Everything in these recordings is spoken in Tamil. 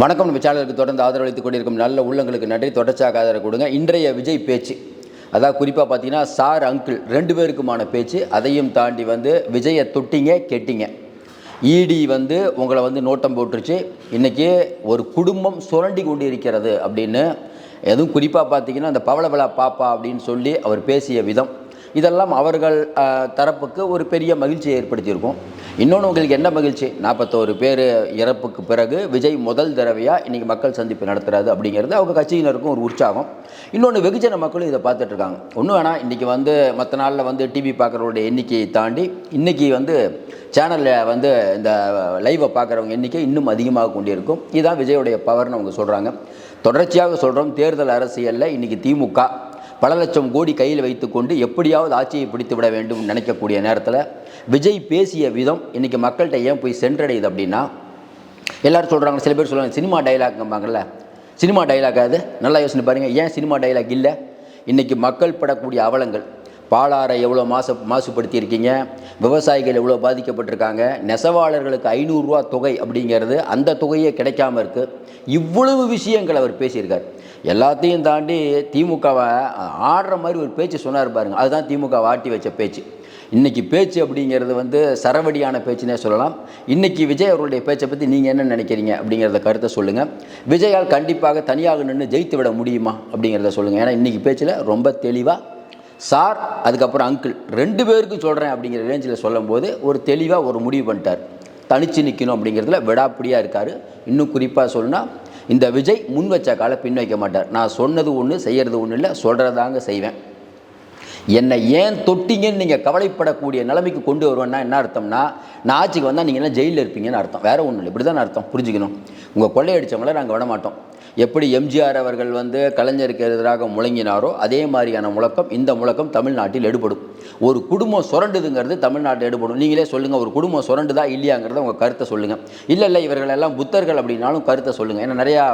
வணக்கம். நம்ம சேனலுக்கு தொடர்ந்து ஆதரவளித்துக் கொண்டிருக்கும் நல்ல உள்ளங்களுக்கு நன்றி. தொடர்ச்சியாக ஆதரவு கொடுங்க. இன்றைய விஜய் பேச்சு. அதாவது குறிப்பாக பார்த்தீங்கன்னா சார் அங்கிள் ரெண்டு பேருக்குமான பேச்சு. அதையும் தாண்டி வந்து விஜயை தொட்டிங்க கெட்டிங்க. இடி வந்து உங்களை வந்து நோட்டம் போட்டுருச்சு. இன்றைக்கி ஒரு குடும்பம் சுரண்டி கொண்டு இருக்கிறது அப்படின்னு எதுவும் குறிப்பாக பார்த்தீங்கன்னா அந்த பவளபலா பாப்பா அப்படின்னு சொல்லி அவர் பேசிய விதம். இதெல்லாம் அவர்கள் தரப்புக்கு ஒரு பெரிய மகிழ்ச்சியை ஏற்படுத்தியிருக்கும். இன்னொன்று உங்களுக்கு என்ன மகிழ்ச்சி? நாற்பத்தோரு பேர் இறப்புக்கு பிறகு விஜய் முதல் தடவையாக இன்றைக்கி மக்கள் சந்திப்பு நடத்துறாரு அப்படிங்கிறது அவங்க கட்சியினருக்கும் ஒரு உற்சாகம். இன்னொன்று வெகுஜன மக்களும் இதை பார்த்துட்ருக்காங்க ஒன்றும் வேணாம் இன்றைக்கி வந்து மற்ற நாளில் வந்து டிவி பார்க்குறவருடைய எண்ணிக்கையை தாண்டி இன்றைக்கி வந்து சேனலில் வந்து இந்த லைவை பார்க்குறவங்க எண்ணிக்கை இன்னும் அதிகமாக கொண்டிருக்கும். இதுதான் விஜயோடைய பவர்னு அவங்க சொல்கிறாங்க தொடர்ச்சியாக சொல்கிறோம் தேர்தல் அரசியலில் இன்றைக்கி திமுக பல லட்சம் கோடி கையில் வைத்துக்கொண்டு எப்படியாவது ஆட்சியை பிடித்து விட வேண்டும் நினைக்கக்கூடிய நேரத்தில் விஜய் பேசிய விதம் இன்றைக்கி மக்கள்கிட்ட ஏன் போய் சென்றடையுது அப்படின்னா எல்லாரும் சொல்கிறாங்க சில பேர் சொல்லுவாங்க சினிமா டைலாக்ம்பாங்கல்ல சினிமா டைலாக் அது? நல்லா யோசனை பாருங்கள் ஏன் சினிமா டைலாக் இல்லை? இன்றைக்கி மக்கள் படக்கூடிய அவலங்கள் பாலாரை எவ்வளோ மாசு மாசுபடுத்தியிருக்கீங்க? விவசாயிகள் எவ்வளோ பாதிக்கப்பட்டிருக்காங்க? நெசவாளர்களுக்கு ஐநூறுரூவா தொகை அப்படிங்கிறது அந்த தொகையே கிடைக்காம இருக்குது இவ்வளவு விஷயங்கள் அவர் பேசியிருக்கார். எல்லாத்தையும் தாண்டி திமுகவை ஆடுற மாதிரி ஒரு பேச்சு சொன்னார் பாருங்க. அதுதான் திமுக ஆட்டி வச்ச பேச்சு. இன்றைக்கி பேச்சு அப்படிங்கிறது வந்து சரவடியான பேச்சுனே சொல்லலாம். இன்றைக்கி விஜய் அவருடைய பேச்சை பற்றி நீங்கள் என்ன நினைக்கிறீங்க அப்படிங்கிறத கருத்தை சொல்லுங்கள் விஜயால் கண்டிப்பாக தனியாக நின்று ஜெயித்து விட முடியுமா அப்படிங்கிறத சொல்லுங்கள் ஏன்னா இன்றைக்கி பேச்சில் ரொம்ப தெளிவாக சார் அதுக்கப்புறம் அங்கிள் ரெண்டு பேருக்கும் சொல்கிறேன் அப்படிங்கிற ரேஞ்சில் சொல்லும்போது ஒரு தெளிவாக ஒரு முடிவு பண்ணிட்டார். தனித்து நிற்கணும் அப்படிங்கிறதுல விடாப்பிடியாக இருக்கார். இன்னும் குறிப்பாக சொல்லணும்னா இந்த விஜய் முன் வச்ச காலை பின் வைக்க மாட்டார். நான் சொன்னது ஒன்று செய்கிறது ஒன்றும் இல்லை சொல்கிறதாங்க செய்வேன். என்னை ஏன் தொட்டிங்கன்னு நீங்கள் கவலைப்படக்கூடிய நிலைமைக்கு கொண்டு வருவேன்னா என்ன அர்த்தம்னா நான் ஆட்சிக்கு வந்தால் நீங்கள் எல்லாம் ஜெயிலில் இருப்பீங்கன்னு அர்த்தம். வேறு ஒன்றும் இல்லை. இப்படி தான் அர்த்தம். புரிஞ்சுக்கணும். உங்கள் கொள்ளையடிச்சவங்கள நாங்கள் விட மாட்டோம். எப்படி எம்ஜிஆர் அவர்கள் வந்து கலைஞருக்கு எதிராக முழங்கினாரோ அதே மாதிரியான முழக்கம் இந்த முழக்கம் தமிழ்நாட்டில் எடுபடும். ஒரு குடும்பம் சுரண்டுதுங்கிறது தமிழ்நாட்டில் எடுபடும். நீங்களே சொல்லுங்கள் ஒரு குடும்பம் சுரண்டுதா இல்லையாங்கிறத உங்கள் கருத்தை சொல்லுங்கள் இல்லை இல்லை இவர்கள் எல்லாம் புத்தர்கள் அப்படின்னாலும் கருத்தை சொல்லுங்கள் ஏன்னா நிறையா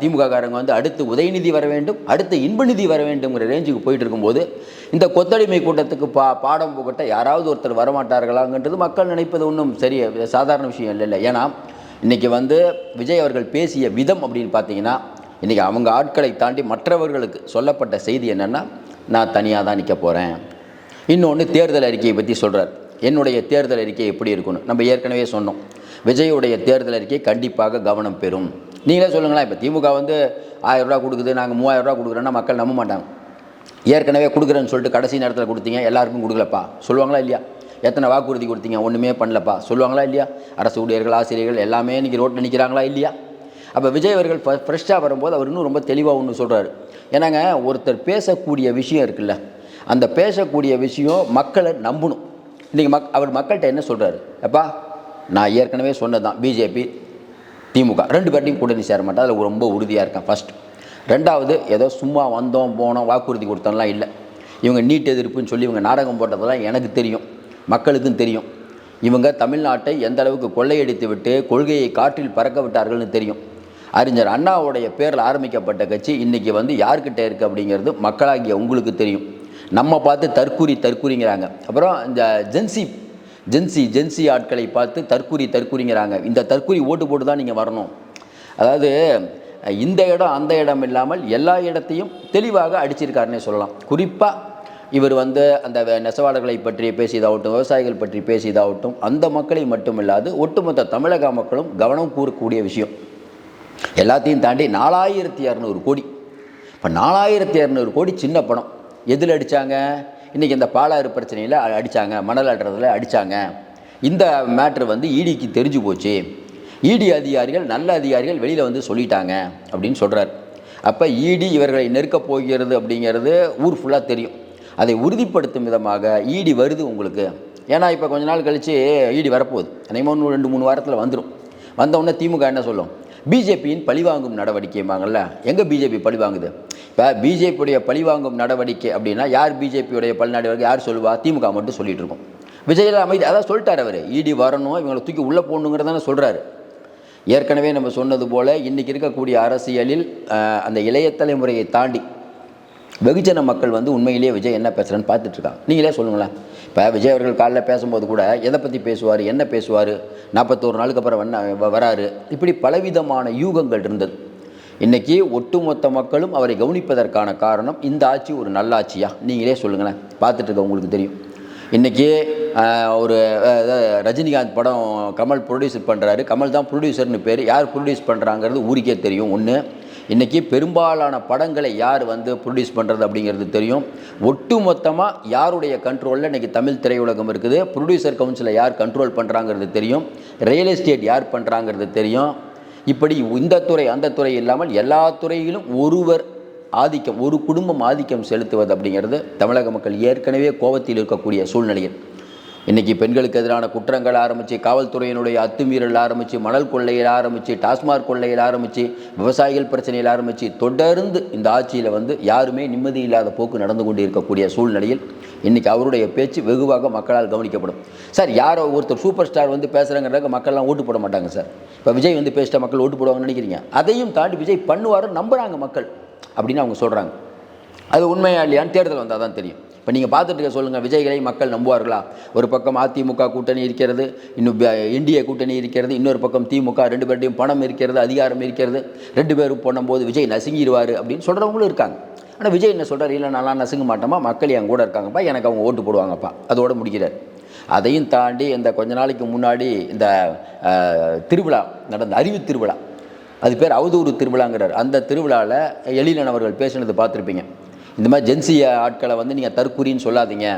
திமுககாரங்க வந்து அடுத்து உதயநிதி வர வேண்டும் அடுத்து இன்பநிதி வர வேண்டுங்கிற ரேஞ்சுக்கு போயிட்டு இருக்கும்போது இந்த கொத்தடிமை கூட்டத்துக்கு பா பாடம் புகட்ட யாராவது ஒருத்தர் வரமாட்டார்களாங்கன்றது மக்கள் நினைப்பது ஒன்றும் சரி சாதாரண விஷயம் இல்லை இல்லை. ஏன்னா இன்றைக்கி வந்து விஜய் அவர்கள் பேசிய விதம் அப்படின்னு பார்த்தீங்கன்னா இன்றைக்கி அவங்க ஆட்களை தாண்டி மற்றவர்களுக்கு சொல்லப்பட்ட செய்தி என்னென்னா நான் தனியாக தான் நிற்க போகிறேன் இன்னொன்று தேர்தல் அறிக்கையை பற்றி சொல்கிறார் என்னுடைய தேர்தல் அறிக்கை எப்படி இருக்கணும்? நம்ம ஏற்கனவே சொன்னோம். விஜயுடைய தேர்தல் அறிக்கை கண்டிப்பாக கவனம் பெறும். நீங்களே சொல்லுங்களேன் இப்போ திமுக வந்து ஆயிரம் ரூபா கொடுக்குது நாங்கள் மூவாயிரம் ரூபா கொடுக்குறோன்னா மக்கள் நம்ப மாட்டாங்க. ஏற்கனவே கொடுக்குறேன்னு சொல்லிட்டு கடைசி நேரத்தில் கொடுத்தீங்க எல்லாருக்கும் கொடுக்கலப்பா. சொல்லுவாங்களா இல்லையா? எத்தனை வாக்குறுதி கொடுத்தீங்க ஒன்றுமே பண்ணலப்பா. சொல்லுவாங்களா இல்லையா? அரசு ஊழியர்கள் ஆசிரியர்கள் எல்லாமே இன்றைக்கி ரோட்டில் நிற்கிறாங்களா இல்லையா? அப்போ விஜய் அவர்கள் ஃப்ரெஷ்ஷாக வரும்போது அவர் இன்னும் ரொம்ப தெளிவாக ஒன்று சொல்கிறாரு ஏன்னாங்க ஒருத்தர் பேசக்கூடிய விஷயம் இருக்குல்ல அந்த பேசக்கூடிய விஷயம் மக்களை நம்பணும். இன்றைக்கி மக் அவர் மக்கள்கிட்ட என்ன சொல்கிறாரு அப்பா நான் ஏற்கனவே சொன்னது தான் பிஜேபி திமுக. ரெண்டு பேர்ட்டையும் கூட்டணி சேர மாட்டேன். அதில் ரொம்ப உறுதியாக இருக்கேன் ஃபஸ்ட்டு ரெண்டாவது ஏதோ சும்மா வந்தோம் போனோம் வாக்குறுதி கொடுத்தோம்லாம் இல்லை. இவங்க நீட் எதிர்ப்புன்னு சொல்லி இவங்க நாடகம் போட்டதெல்லாம் எனக்கு தெரியும். மக்களுக்கும் தெரியும். இவங்க தமிழ்நாட்டை எந்த அளவுக்கு கொள்ளையடித்து விட்டு கொள்கையை காற்றில் பறக்க விட்டார்கள்னு தெரியும். அறிஞர் அண்ணாவுடைய பேரில் ஆரம்பிக்கப்பட்ட கட்சி இன்றைக்கி வந்து யார்கிட்ட இருக்குது அப்படிங்கிறது மக்களாகிய உங்களுக்கு தெரியும். நம்ம பார்த்து தற்கூரி தற்கூரிங்கிறாங்க. அப்புறம் இந்த ஜென்சி ஜென்சி ஜென்சி ஆட்களை பார்த்து தற்கூரி தற்கூரிங்கிறாங்க. இந்த தற்கூரி ஓட்டு போட்டு தான் நீங்கள் வரணும். அதாவது இந்த இடம் அந்த இடம் இல்லாமல் எல்லா இடத்தையும் தெளிவாக அடிச்சிருக்காருன்னே சொல்லலாம். குறிப்பாக இவர் வந்து அந்த நெசவாளர்களை பற்றி பேசியதாகட்டும் விவசாயிகள் பற்றி பேசியதாகட்டும் அந்த மக்களை மட்டுமில்லாது ஒட்டுமொத்த தமிழக மக்களும் கவனம் கூறக்கூடிய விஷயம். எல்லாத்தையும் தாண்டி நாலாயிரத்தி இரநூறு கோடி. இப்போ நாலாயிரத்தி இரநூறு கோடி சின்ன பணம். எதில் அடித்தாங்க இன்றைக்கி இந்த பாலாறு பிரச்சனையில் அடித்தாங்க மணல் அடுறதில் அடித்தாங்க இந்த மேட்ரு வந்து ஈடிக்கு தெரிஞ்சு போச்சு. இடி அதிகாரிகள் நல்ல அதிகாரிகள் வெளியில் வந்து சொல்லிட்டாங்க அப்படின்னு சொல்கிறார் அப்போ இடி இவர்களை நெருக்கப் போகிறது அப்படிங்கிறது ஊர் ஃபுல்லாக தெரியும். அதை உறுதிப்படுத்தும் விதமாக இடி வருது உங்களுக்கு. ஏன்னா இப்போ கொஞ்ச நாள் கழித்து ஈடி வரப்போகுது. அனைவரும் இன்னும் ரெண்டு மூணு வாரத்தில் வந்துடும் வந்தவுடனே திமுக என்ன சொல்லும்? பிஜேபியின் பழிவாங்கும் நடவடிக்கைம்பாங்கள்ல எங்கே பிஜேபி பழிவாங்குது? இப்போ பிஜேபியுடைய பழிவாங்கும் நடவடிக்கை அப்படின்னா யார் பிஜேபியுடைய பழிநாடு யார் சொல்லுவா? திமுக மட்டும் சொல்லிட்டு இருக்கோம். விஜயில் அமைதி அதான் சொல்லிட்டார் அவர். இடி வரணும் இவங்களை தூக்கி உள்ளே போடணுங்கிறதான சொல்கிறாரு ஏற்கனவே நம்ம சொன்னது போல் இன்றைக்கி இருக்கக்கூடிய அரசியலில் அந்த இளைய தலைமுறையை தாண்டி வெகுஜன மக்கள் வந்து உண்மையிலேயே விஜய் என்ன பேசுகிறேன்னு பார்த்துட்ருக்காங்க நீங்களே சொல்லுங்களேன். இப்போ விஜய் அவர்கள் காலைல பேசும்போது கூட எதை பற்றி பேசுவார் என்ன பேசுவார் நாற்பத்தோரு நாளுக்கு அப்புறம் வண்ண வராரு. இப்படி பலவிதமான யூகங்கள் இருந்தது. இன்றைக்கி ஒட்டுமொத்த மக்களும் அவரை கவனிப்பதற்கான காரணம் இந்த ஆட்சி ஒரு நல்ல ஆட்சியா? நீங்களே சொல்லுங்களேன். பார்த்துட்டு இருக்க உங்களுக்கு தெரியும். இன்றைக்கி ஒரு ரஜினிகாந்த் படம் கமல் ப்ரொடியூசர் பண்ணுறாரு கமல் தான் ப்ரொடியூசர்னு பேர். யார் ப்ரொடியூஸ் பண்ணுறாங்கிறது ஊருக்கே தெரியும். ஒன்று இன்றைக்கி பெரும்பாலான படங்களை யார் வந்து ப்ரொடியூஸ் பண்ணுறது அப்படிங்கிறது தெரியும். ஒட்டு மொத்தமாக யாருடைய கண்ட்ரோலில் இன்றைக்கி தமிழ் திரையுலகம் இருக்குது. ப்ரொடியூசர் கவுன்சிலை யார் கண்ட்ரோல் பண்ணுறாங்கிறது தெரியும். ரியல் எஸ்டேட் யார் பண்ணுறாங்கிறது தெரியும். இப்படி இந்த துறை அந்த துறை இல்லாமல் எல்லா துறையிலும் ஒருவர் ஆதிக்கம் ஒரு குடும்பம் ஆதிக்கம் செலுத்துவது அப்படிங்கிறது தமிழக மக்கள் ஏற்கனவே கோபத்தில் இருக்கக்கூடிய சூழ்நிலையில். இன்றைக்கி பெண்களுக்கு எதிரான குற்றங்கள் ஆரம்பித்து காவல்துறையினுடைய அத்துமீறல் ஆரம்பித்து மணல் கொள்ளையில் ஆரம்பித்து டாஸ்மாக் கொள்ளையில் ஆரம்பித்து விவசாயிகள் பிரச்சனையில் ஆரம்பித்து தொடர்ந்து இந்த ஆட்சியில் வந்து யாருமே நிம்மதி இல்லாத போக்கு நடந்து கொண்டு இருக்கக்கூடிய சூழ்நிலையில் இன்றைக்கி அவருடைய பேச்சு வெகுவாக மக்களால் கவனிக்கப்படும். சார் யாரோ ஒருத்தர் சூப்பர் ஸ்டார் வந்து பேசுகிறாங்கிறதுக்கு மக்கள்லாம் ஓட்டு போட மாட்டாங்க சார். இப்போ விஜய் வந்து பேசிட்டா மக்கள் ஓட்டு போடுவாங்கன்னு நினைக்கிறீங்க. அதையும் தாண்டி விஜய் பண்ணுவார் நம்புகிறாங்க மக்கள் அப்படின்னு அவங்க சொல்கிறாங்க அது உண்மையா இல்லையான்னு தேர்தல் வந்தால் தான் தெரியும். இப்போ நீங்கள் பார்த்துட்டு இருக்க சொல்லுங்கள் விஜய்களை மக்கள் நம்புவார்களா? ஒரு பக்கம் அதிமுக கூட்டணி இருக்கிறது இன்னும் இந்திய கூட்டணி இருக்கிறது இன்னொரு பக்கம் திமுக ரெண்டு பேர்ட்டையும் பணம் இருக்கிறது அதிகாரம் இருக்கிறது. ரெண்டு பேரும் பண்ணும்போது விஜய் நசுங்கிடுவார் அப்படின்னு சொல்கிறவங்களும் இருக்காங்க. ஆனால் விஜய் என்ன சொல்கிறார் இல்லை நல்லா நசுங்க மாட்டோமா மக்கள் என் கூட இருக்காங்கப்பா எனக்கு அவங்க ஓட்டு போடுவாங்கப்பா. அதோடு முடிக்கிறார். அதையும் தாண்டி இந்த கொஞ்ச நாளைக்கு முன்னாடி இந்த திருவிழா நடந்த அறிவு திருவிழா அது பேர் அவதூறு திருவிழாங்கிறார். அந்த திருவிழாவில் எழிலன் அவர்கள் பேசினது பார்த்துருப்பீங்க. இந்த மாதிரி ஜென்சிய ஆட்களை வந்து நீங்கள் தற்குறின்னு சொல்லாதீங்க.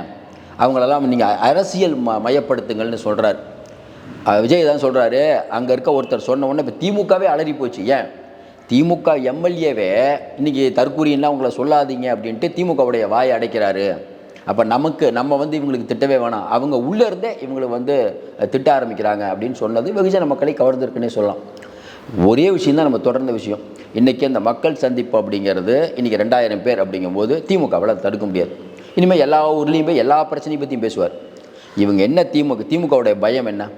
அவங்களெல்லாம் நீங்கள் அரசியல் ம மயப்படுத்துங்கள்னு சொல்கிறார் விஜய் தான் சொல்கிறாரு அங்கே இருக்க ஒருத்தர் சொன்ன உடனே இப்போ திமுகவே அலறி போச்சு. ஏன்? திமுக எம்எல்ஏவே இன்றைக்கி தற்கூரியெல்லாம் உங்களை சொல்லாதீங்க அப்படின்ட்டு திமுகவுடைய வாயை அடைக்கிறாரு. அப்போ நமக்கு நம்ம வந்து இவங்களுக்கு திட்டவே வேணாம். அவங்க உள்ளே இருந்தே இவங்களை வந்து திட்ட ஆரம்பிக்கிறாங்க அப்படின்னு சொன்னது வெகுஜன மக்களை கவர்ந்திருக்குன்னே சொல்லலாம். ஒரே விஷயந்தான் நம்ம தொடர்ந்த விஷயம். இன்றைக்கி அந்த மக்கள் சந்திப்பு அப்படிங்கிறது இன்றைக்கி ரெண்டாயிரம் பேர் அப்படிங்கும்போது திமுகவால் தடுக்க முடியாது. இனிமேல் எல்லா ஊர்லேயும் போய் எல்லா பிரச்சனையும் பற்றியும் பேசுவார். இவங்க என்ன திமுக திமுகவுடைய பயம் என்ன?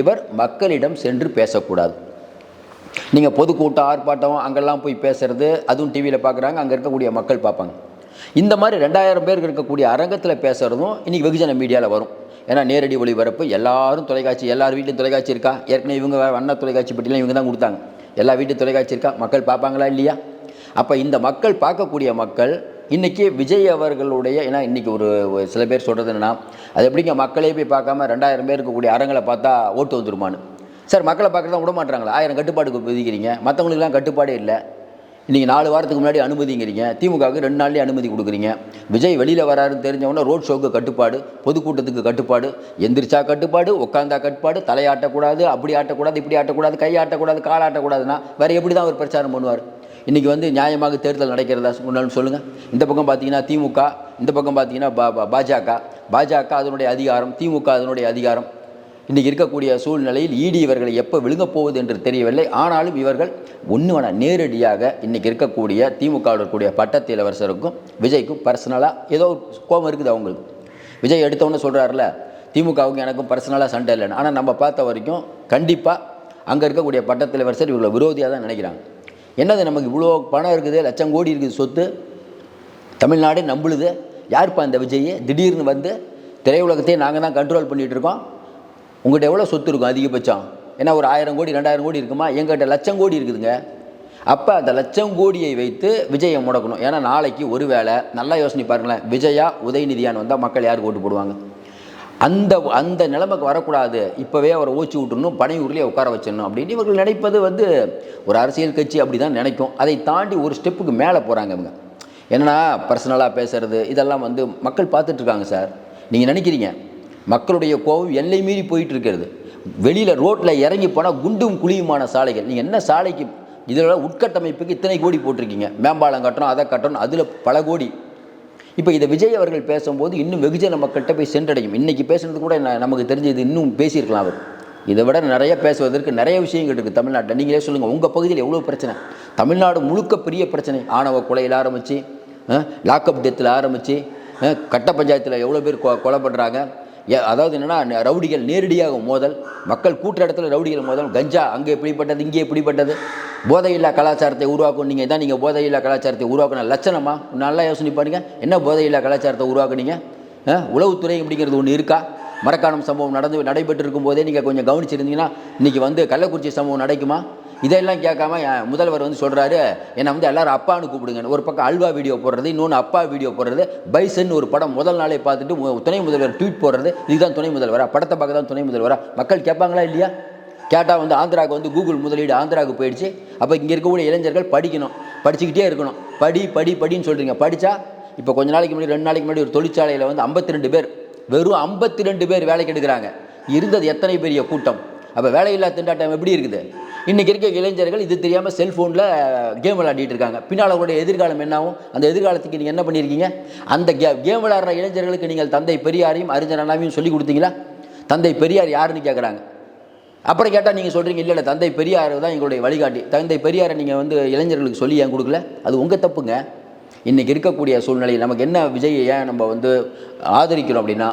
இவர் மக்களிடம் சென்று பேசக்கூடாது. நீங்கள் பொதுக்கூட்டம் ஆர்ப்பாட்டம் அங்கெல்லாம் போய் பேசுறது அதுவும் டிவியில் பார்க்குறாங்க அங்கே இருக்கக்கூடிய மக்கள் பார்ப்பாங்க. இந்த மாதிரி ரெண்டாயிரம் பேருக்கு இருக்கக்கூடிய அரங்கத்தில் பேசுகிறதும் இன்றைக்கி வெகுஜன மீடியாவில் வரும். ஏன்னா நேரடி ஒளிபரப்பு எல்லாரும் தொலைக்காட்சி எல்லார் வீட்லையும் தொலைக்காட்சி இருக்கா? ஏற்கனவே இவங்க வண்ண தொலைக்காட்சி பட்டியலாம் இவங்க தான் கொடுத்தாங்க. எல்லா வீட்டு தொலைக்காட்சி இருக்கா? மக்கள் பார்ப்பாங்களா இல்லையா? அப்போ இந்த மக்கள் பார்க்கக்கூடிய மக்கள் இன்றைக்கி விஜய் அவர்களுடைய ஏன்னா இன்றைக்கி ஒரு சில பேர் சொல்கிறது என்னென்னா அது எப்படிங்க மக்களே போய் பார்க்காம ரெண்டாயிரம் பேர் இருக்கக்கூடிய அரங்களை பார்த்தா ஓட்டு வந்துருமான்னு. சார் மக்களை பார்க்குறதா விட மாட்டாங்களா ஆயிரம் கட்டுப்பாடு விதிக்கிறீங்க மற்றவங்களுக்குலாம் கட்டுப்பாடே இல்லை. இன்றைக்கி நாலு வாரத்துக்கு முன்னாடி அனுமதிங்கிறீங்க. திமுகவுக்கு ரெண்டு நாள்லேயே அனுமதி கொடுக்குறீங்க. விஜய் வெளியில் வராருன்னு தெரிஞ்சவொடனே ரோட் ஷோக்கு கட்டுப்பாடு பொதுக்கூட்டத்துக்கு கட்டுப்பாடு எந்திரிச்சா கட்டுப்பாடு உட்காந்தா கட்டுப்பாடு தலையாட்டக்கூடாது அப்படி ஆட்டக்கூடாது இப்படி ஆட்டக்கூடாது கை ஆட்டக்கூடாது கால் ஆட்டக்கூடாதுன்னா வேறு எப்படி தான் அவர் பிரச்சாரம் பண்ணுவார்? இன்றைக்கி வந்து நியாயமாக தேர்தல் நடக்கிறதா சொன்னாலும் சொல்லுங்கள் இந்த பக்கம் பார்த்தீங்கன்னா திமுக இந்த பக்கம் பார்த்தீங்கன்னா பா பா- பாஜக. பாஜக அதனுடைய அதிகாரம் திமுக அதனுடைய அதிகாரம். இன்றைக்கி இருக்கக்கூடிய சூழ்நிலையில் இடி இவர்களை எப்போ விழுங்கப் போவது என்று தெரியவில்லை. ஆனாலும் இவர்கள் ஒன்று நேரடியாக இன்றைக்கி இருக்கக்கூடிய திமுக வில் இருக்கக்கூடிய பட்டத்து இளவரசருக்கும் விஜய்க்கும் பர்சனலாக ஏதோ கோபம் இருக்குது அவங்களுக்கு. விஜய் எடுத்தவொன்னே சொல்கிறாருல திமுகவுக்கும் எனக்கும் பர்சனலாக சண்டை இல்லைன்னு. ஆனால் நம்ம பார்த்த வரைக்கும் கண்டிப்பாக அங்கே இருக்கக்கூடிய பட்டத்து இளவரசர் இவங்களை விரோதியாக தான் நினைக்கிறாங்க. என்னது நமக்கு இவ்வளோ பணம் இருக்குது லட்சம் கோடி இருக்குது சொத்து? தமிழ்நாடே நம்புழுது யாருப்பா இந்த விஜய் திடீர்னு வந்து திரையுலகத்தையே நாங்கள் தான் கண்ட்ரோல் பண்ணிகிட்டு இருக்கோம். உங்கள்கிட்ட எவ்வளோ சொத்து இருக்கும் அதிகபட்சம்? ஏன்னா ஒரு ஆயிரம் கோடி ரெண்டாயிரம் கோடி இருக்குமா? எங்கள்கிட்ட லட்சம் கோடி இருக்குதுங்க. அப்போ அந்த லட்சம் கோடியை வைத்து விஜயை முடக்கணும். ஏன்னா நாளைக்கு ஒரு வேளை நல்லா யோசனை பாருங்களேன். விஜயா உதயநிதியான்னு வந்தால் மக்கள் யாருக்கு ஓட்டு போடுவாங்க? அந்த அந்த நிலைமைக்கு வரக்கூடாது. இப்போவே அவரை ஊச்சி விட்டுறணும் பனையூர்லேயே உட்கார வச்சிடணும் அப்படின்னு இவர்கள் நினைப்பது வந்து ஒரு அரசியல் கட்சி அப்படி தான் நினைக்கும். அதை தாண்டி ஒரு ஸ்டெப்புக்கு மேலே போகிறாங்க இவங்க. என்னன்னா பர்சனலாக பேசுகிறது இதெல்லாம் வந்து மக்கள் பார்த்துட்ருக்காங்க சார். நீங்கள் நினைக்கிறீங்க? மக்களுடைய கோபம் எல்லை மீறி போயிட்டு இருக்கிறது வெளியில் ரோட்டில் இறங்கி போனால் குண்டும் குழியுமான சாலைகள். நீங்கள் என்ன சாலைக்கு இதில் உட்கட்டமைப்புக்கு இத்தனை கோடி போட்டிருக்கீங்க? மேம்பாலம் கட்டணும் அதை கட்டணும் அதில் பல கோடி. இப்போ இதை விஜய் அவர்கள் பேசும்போது இன்னும் வெகுஜன மக்கள்கிட்ட போய் சென்றடையும். இன்றைக்கி பேசுனது கூட நமக்கு தெரிஞ்சது இன்னும் பேசியிருக்கலாம் அவர். இதை விட நிறைய பேசுவதற்கு நிறைய விஷயங்கள் இருக்குது தமிழ்நாட்டில். நீங்களே சொல்லுங்கள் உங்கள் பகுதியில் எவ்வளோ பிரச்சனை? தமிழ்நாடு முழுக்க பெரிய பிரச்சனை. ஆணவ கொலையில் ஆரம்பித்து லாக்அப் டெத்தில் ஆரம்பித்து கட்ட பஞ்சாயத்தில் எவ்வளோ பேர் கொலை பண்ணுறாங்க அதாவது என்னென்னா ரவுடிகள் நேரடியாக மோதல் மக்கள் கூட்டுற இடத்துல ரவுடிகள் மோதல் கஞ்சா அங்கே எப்படிப்பட்டது இங்கே எப்படிப்பட்டது போதையில்லா கலாச்சாரத்தை உருவாக்கும் நீங்கள் தான் நீங்கள் போதையில்லா கலாச்சாரத்தை உருவாக்கணும் லட்சணமா? நல்லா யோசனை பாருங்கள் என்ன போதையில்லா கலாச்சாரத்தை உருவாக்குனீங்க? உளவுத்துறை அப்படிங்கிறது ஒன்று இருக்கா? மரக்காணம் சம்பவம் நடந்து நடைபெற்று இருக்கும் போதே நீங்கள் கொஞ்சம் கவனிச்சிருந்தீங்கன்னா இன்றைக்கி வந்து கள்ளக்குறிச்சி சம்பவம் நடக்குமா? இதெல்லாம் கேட்காம முதல்வர் வந்து சொல்கிறாரு என்னை வந்து எல்லாரும் அப்பான்னு கூப்பிடுங்க ஒரு பக்கம் அல்வா வீடியோ போடுறது இன்னொன்று அப்பா வீடியோ போடுறது. பைசன் ஒரு படம் முதல் நாளே பார்த்துட்டு துணை முதல்வர் ட்வீட் போடுறது. இதுதான் துணை முதல்வரா? படத்தை பார்க்க தான் துணை முதல்வரா? மக்கள் கேட்பாங்களா இல்லையா? கேட்டால் வந்து ஆந்திராவுக்கு வந்து கூகுள் முதலீடு ஆந்திராவுக்கு போயிடுச்சு. அப்போ இங்கே இருக்கக்கூடிய இளைஞர்கள் படிக்கணும் படிச்சுக்கிட்டே இருக்கணும். படி படி படின்னு சொல்கிறீங்க படித்தா இப்போ கொஞ்ச நாளைக்கு முன்னாடி ரெண்டு நாளைக்கு முன்னாடி ஒரு தொழிற்சாலையில் வந்து 52 பேர் வெறும் 52 பேர் வேலைக்கு எடுக்கிறாங்க. இருந்தது எத்தனை பெரிய கூட்டம்? அப்போ வேலையில்லா திண்டாட்டம் எப்படி இருக்குது? இன்றைக்கி இருக்க இளைஞர்கள் இது தெரியாமல் செல்ஃபோனில் கேம் விளையாடிட்டு இருக்காங்க. பின்னால் அவங்களுடைய எதிர்காலம் என்னாகும்? அந்த எதிர்காலத்துக்கு நீங்கள் என்ன பண்ணியிருக்கீங்க அந்த கே கேம் விளையாடுற இளைஞர்களுக்கு நீங்கள் தந்தை பெரியாரையும் அறிஞர் அண்ணாவையும் சொல்லி கொடுத்தீங்களா? தந்தை பெரியார் யாருன்னு கேட்குறாங்க அப்புறம் கேட்டால் நீங்கள் சொல்கிறீங்க இல்லை இல்லை தந்தை பெரியார் தான் எங்களுடைய வழிகாட்டி. தந்தை பெரியாரை நீங்கள் வந்து இளைஞர்களுக்கு சொல்லி ஏன் கொடுக்கல? அது உங்கள் தப்புங்க. இன்றைக்கி இருக்கக்கூடிய சூழ்நிலை நமக்கு என்ன விஜயை ஏன் நம்ம வந்து ஆதரிக்கிறோம் அப்படின்னா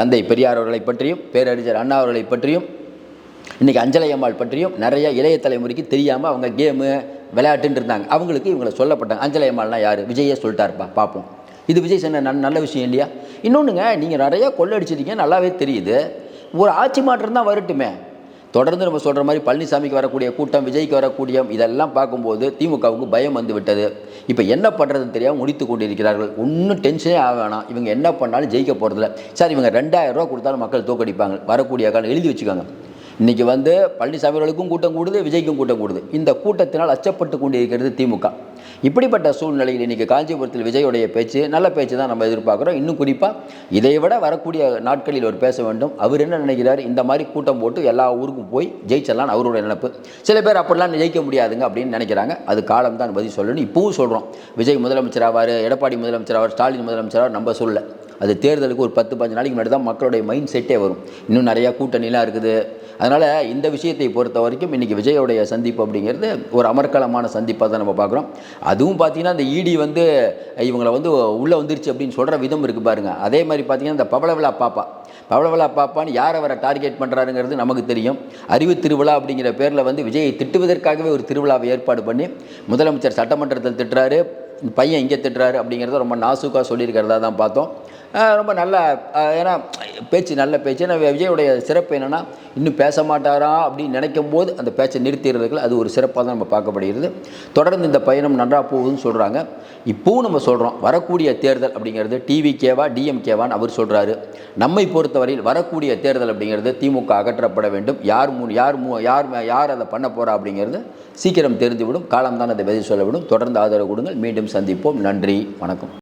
தந்தை பெரியார் அவர்களை பற்றியும் பேரறிஞர் அண்ணா அவர்களை பற்றியும் இன்றைக்கி அஞ்சலை அம்மாள் பற்றியும் நிறைய இளைய தலைமுறைக்கு தெரியாமல் அவங்க கேமு விளையாட்டுன்னு இருந்தாங்க. அவங்களுக்கு இவங்களை சொல்லப்பட்டாங்க. அஞ்சலை அம்மாள்னா யார்? விஜயே சொல்லிட்டாருப்பா. பார்ப்போம் இது விஜய் சொன்ன நல்ல விஷயம் இல்லையா? இன்னொன்றுங்க நீங்கள் நிறைய கொள்ளடிச்சிருக்கீங்க நல்லாவே தெரியுது. ஒரு ஆட்சி மாற்றம் தான் வரட்டுமே. தொடர்ந்து நம்ம சொல்கிற மாதிரி பழனிசாமிக்கு வரக்கூடிய கூட்டம் விஜய்க்கு வரக்கூடிய இதெல்லாம் பார்க்கும்போது திமுகவுக்கு பயம் வந்து விட்டது. இப்போ என்ன பண்ணுறதுன்னு தெரியாமல் முடித்து கொண்டிருக்கிறார்கள். ஒன்றும் டென்ஷனே ஆக வேணாம். இவங்க என்ன பண்ணாலும் ஜெயிக்க போகிறதில்ல சார் இவங்க ரெண்டாயிரம் ரூபா கொடுத்தாலும் மக்கள் தோக்கடிப்பாங்க. வரக்கூடிய காலம் எழுதி வச்சுக்கோங்க. இன்றைக்கி வந்து பழனிசாமி அவர்களுக்கும் கூட்டம் கூடுது விஜய்க்கும் கூட்டம் கூடுது. இந்த கூட்டத்தினால் அச்சப்பட்டு கொண்டிருக்கிறது திமுக. இப்படிப்பட்ட சூழ்நிலையில் இன்றைக்கி காஞ்சிபுரத்தில் விஜயோடைய பேச்சு நல்ல பேச்சு தான் நம்ம எதிர்பார்க்குறோம். இன்னும் குறிப்பாக இதை விட வரக்கூடிய நாட்களில் அவர் பேச வேண்டும். அவர் என்ன நினைக்கிறார்? இந்த மாதிரி கூட்டம் போட்டு எல்லா ஊருக்கும் போய் ஜெயிச்சிடலாம் அவருடைய நினைப்பு. சில பேர் அப்படிலாம் ஜெயிக்க முடியாதுங்க அப்படின்னு நினைக்கிறாங்க. அது காலம் தான் பதில் சொல்லணும். இப்பவும் சொல்கிறோம் விஜய் முதலமைச்சர் ஆவார் எடப்பாடி முதலமைச்சர் ஆவார் ஸ்டாலின் முதலமைச்சர் ஆவார் நம்ம சொல்ல அது தேர்தலுக்கு ஒரு பத்து பதினஞ்சு நாளைக்கு முன்னாடி தான் மக்களுடைய மைண்ட் செட்டே வரும். இன்னும் நிறையா கூட்டணிலாம் இருக்குது. அதனால் இந்த விஷயத்தை பொறுத்த வரைக்கும் இன்றைக்கி விஜயோடைய சந்திப்பு அப்படிங்கிறது ஒரு அமர்க்கலமான சந்திப்பாக தான் நம்ம பார்க்குறோம். அதுவும் பார்த்தீங்கன்னா இந்த இடி வந்து இவங்களை வந்து உள்ளே வந்துருச்சு அப்படின்னு சொல்கிற விதம் இருக்குது பாருங்க. அதே மாதிரி பார்த்தீங்கன்னா இந்த பவளவிழா பாப்பா. பவளவிழா பாப்பான்னு யார் அவரை டார்கெட் பண்ணுறாருங்கிறது நமக்கு தெரியும். அறிவு திருவிழா அப்படிங்கிற பேரில் வந்து விஜயை திட்டுவதற்காகவே ஒரு திருவிழாவை ஏற்பாடு பண்ணி முதலமைச்சர் சட்டமன்றத்தில் திட்டுறாரு பையன் இங்கே திட்டுறாரு அப்படிங்கிறத ரொம்ப நாசுக்காக சொல்லியிருக்கிறதா தான் பார்த்தோம். ரொம்ப நல்ல ஏன்னா பேச்சு நல்ல பேச்சு. ஏன்னா விஜயோடைய சிறப்பு என்னென்னா இன்னும் பேச மாட்டாரா அப்படின்னு நினைக்கும் போது அந்த பேச்சை நிறுத்திடுறதுக்கு அது ஒரு சிறப்பாக தான் நம்ம பார்க்கப்படுகிறது. தொடர்ந்து இந்த பயணம் நன்றாக போகுதுன்னு சொல்கிறாங்க இப்போவும் நம்ம சொல்கிறோம் வரக்கூடிய தேர்தல் அப்படிங்கிறது டிவி கேவா டிஎம்கேவான்னு அவர் சொல்கிறாரு நம்மை பொறுத்தவரையில் வரக்கூடிய தேர்தல் அப்படிங்கிறது திமுக அகற்றப்பட வேண்டும். யார் மூ யார் மூ யார் மே- யார் அதை பண்ண போகிறா அப்படிங்கிறது சீக்கிரம் தெரிந்துவிடும். காலம்தான் அதை பதில் சொல்லவிடும். தொடர்ந்து ஆதரவு கொடுங்கள். மீண்டும் சந்திப்போம். நன்றி. வணக்கம்.